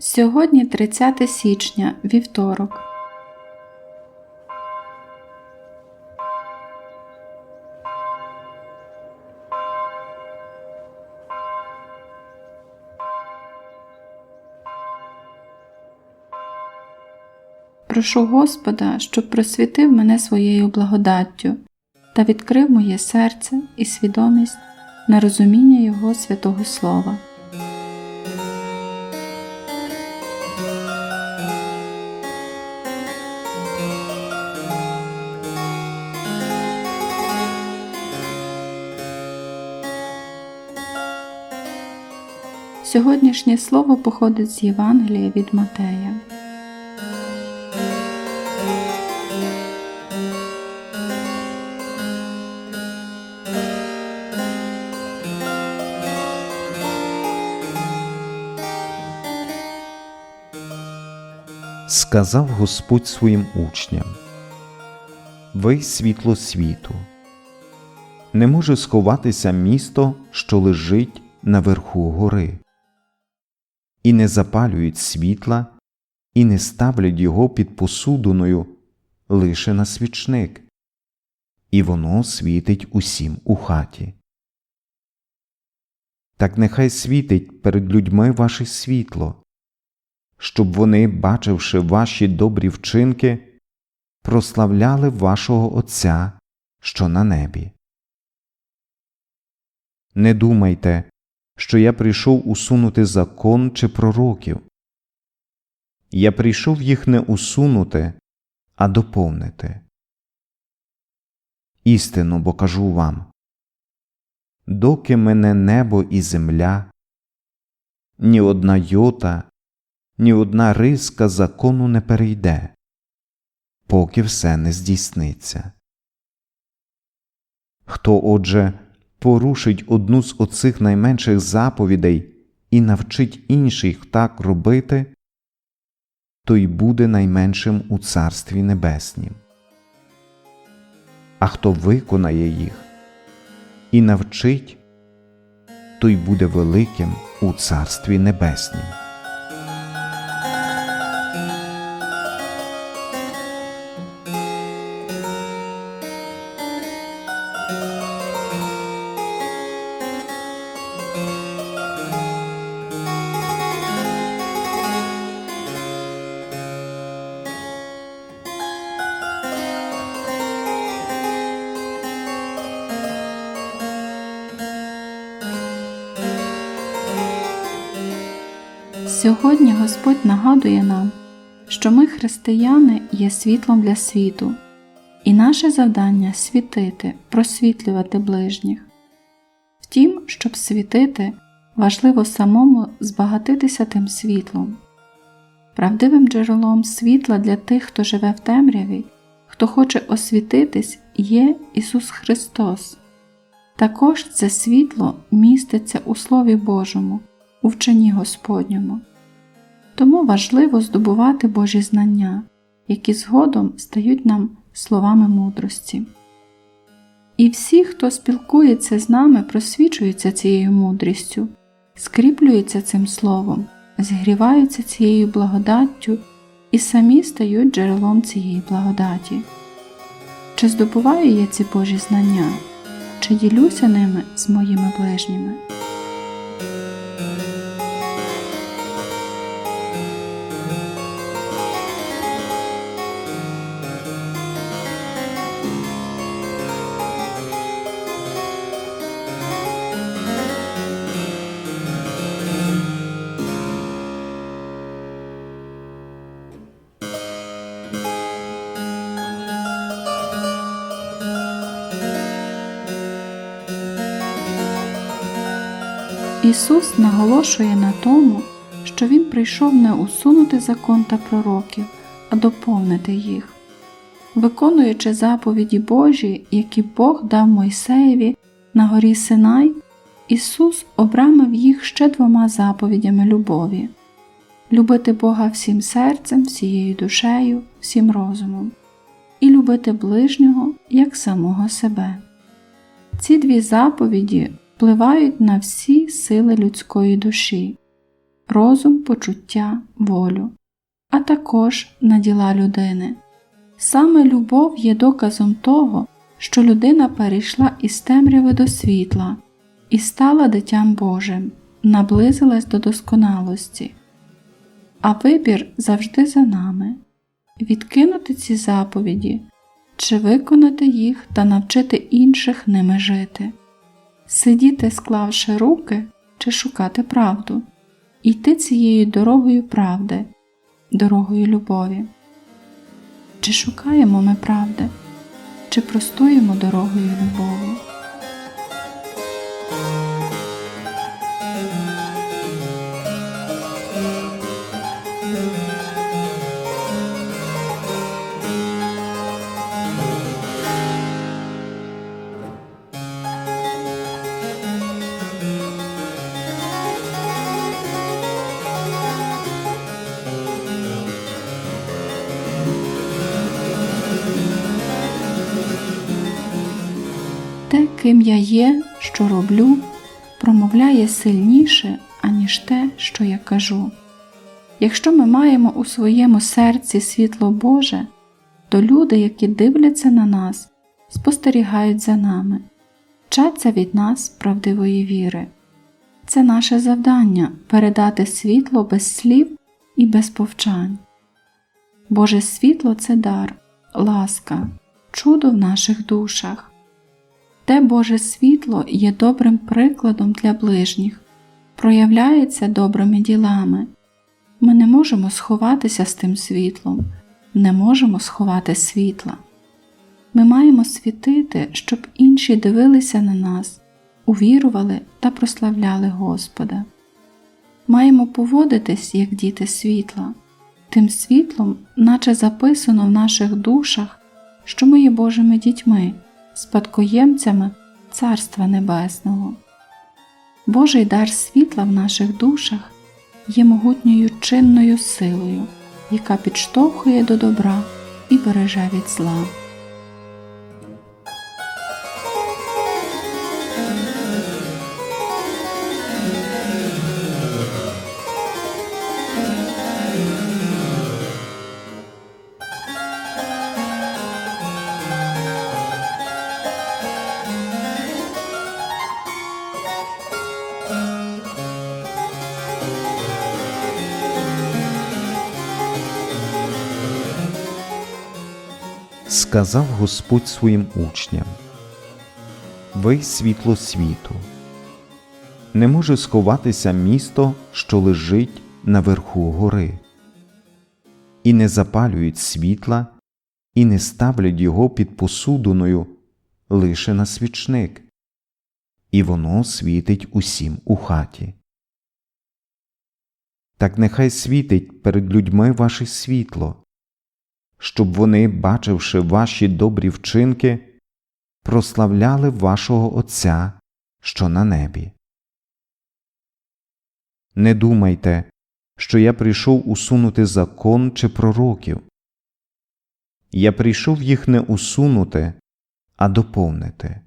Сьогодні 30 січня, вівторок. Прошу Господа, щоб просвітив мене своєю благодаттю та відкрив моє серце і свідомість на розуміння Його святого Слова. Сьогоднішнє слово походить з Євангелія від Матея. сказав Господь своїм учням: Ви світло світу. Не може сховатися місто, що лежить наверху гори, і не запалюють світла, і не ставлять його під посудиною лише на свічник, і воно світить усім у хаті. Так нехай світить перед людьми ваше світло, щоб вони, бачивши ваші добрі вчинки, прославляли вашого Отця, що на небі. Не думайте, що я прийшов усунути закон чи пророків. Я прийшов їх не усунути, а доповнити. Істину, бо кажу вам доки мене небо і земля, ні одна йота, ні одна риска закону не перейде, поки все не здійсниться. Хто, отже, порушить одну з оцих найменших заповідей і навчить інших так робити, той буде найменшим у Царстві Небеснім. А хто виконає їх і навчить, той буде великим у Царстві Небеснім. Сьогодні Господь нагадує нам, що ми, християни, є світлом для світу, і наше завдання світити, просвітлювати ближніх. Втім, щоб світити, важливо самому збагатитися тим світлом. Правдивим джерелом світла для тих, хто живе в темряві, хто хоче освітитись, є Ісус Христос. Також це світло міститься у Слові Божому, у вченні Господньому. Тому важливо здобувати Божі знання, які згодом стають нам словами мудрості. І всі, хто спілкується з нами, просвічуються цією мудрістю, скріплюються цим словом, зігріваються цією благодаттю і самі стають джерелом цієї благодаті. Чи здобуваю я ці Божі знання, чи ділюся ними з моїми ближніми? Ісус наголошує на тому, що Він прийшов не усунути закон та пророків, а доповнити їх. Виконуючи заповіді Божі, які Бог дав Мойсеєві на горі Синай, Ісус обрамив їх ще двома заповідями любові любити Бога всім серцем, всією душею, всім розумом, і любити ближнього як самого себе. Ці дві заповіді впливають на всі сили людської душі. розум, почуття, волю, а також на діла людини. Саме любов є доказом того, що людина перейшла із темряви до світла і стала дитям Божим, наблизилась до досконалості. А вибір завжди за нами відкинути ці заповіді, чи виконати їх та навчити інших ними жити, сидіти, склавши руки, чи шукати правду, йти цією дорогою правди, дорогою любові. Чи шукаємо ми правди, чи простоїмо дорогою любові? Ким я є, що роблю, промовляє сильніше, аніж те, що я кажу. Якщо ми маємо у своєму серці світло Боже, то люди, які дивляться на нас, спостерігають за нами, вчаться від нас правдивої віри. Це наше завдання передати світло без слів і без повчань. Боже світло це дар, ласка, чудо в наших душах. Те Боже світло є добрим прикладом для ближніх, проявляється добрими ділами. Ми не можемо сховатися з тим світлом, не можемо сховати світла. Ми маємо світити, щоб інші дивилися на нас, увірували та прославляли Господа. Маємо поводитись, як діти світла, тим світлом, наче записано в наших душах, що ми є Божими дітьми спадкоємцями Царства Небесного. Божий дар світла в наших душах є могутньою чинною силою, яка підштовхує до добра і береже від зла. Сказав Господь своїм учням: Ви світло світу. Не може сховатися місто, що лежить наверху гори, і не запалюють світла, і не ставлять його під посудиною лише на свічник, і воно світить усім у хаті. Так нехай світить перед людьми ваше світло, щоб вони, бачивши ваші добрі вчинки, прославляли вашого Отця, що на небі. Не думайте, що я прийшов усунути закон чи пророків. Я прийшов їх не усунути, а доповнити.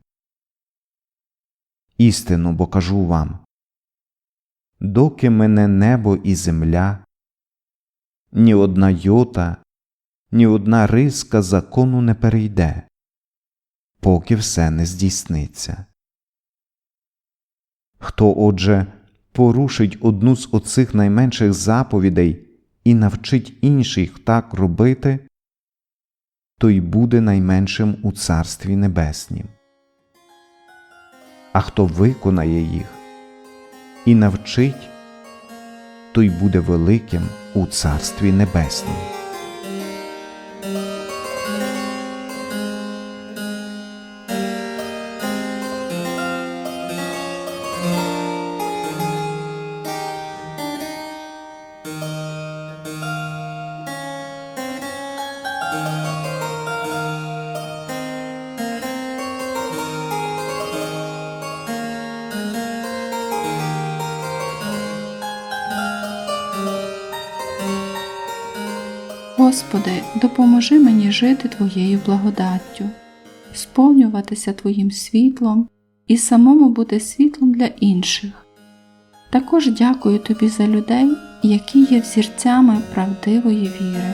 Істину бо кажу вам доки мене небо і земля, ні одна йота, ні одна риска закону не перейде, поки все не здійсниться. Хто, отже, порушить одну з оцих найменших заповідей і навчить інших так робити, той буде найменшим у Царстві Небеснім. А хто виконає їх і навчить, той буде великим у Царстві Небеснім. Господи, допоможи мені жити Твоєю благодаттю, сповнюватися Твоїм світлом і самому бути світлом для інших. Також дякую тобі за людей, які є взірцями правдивої віри.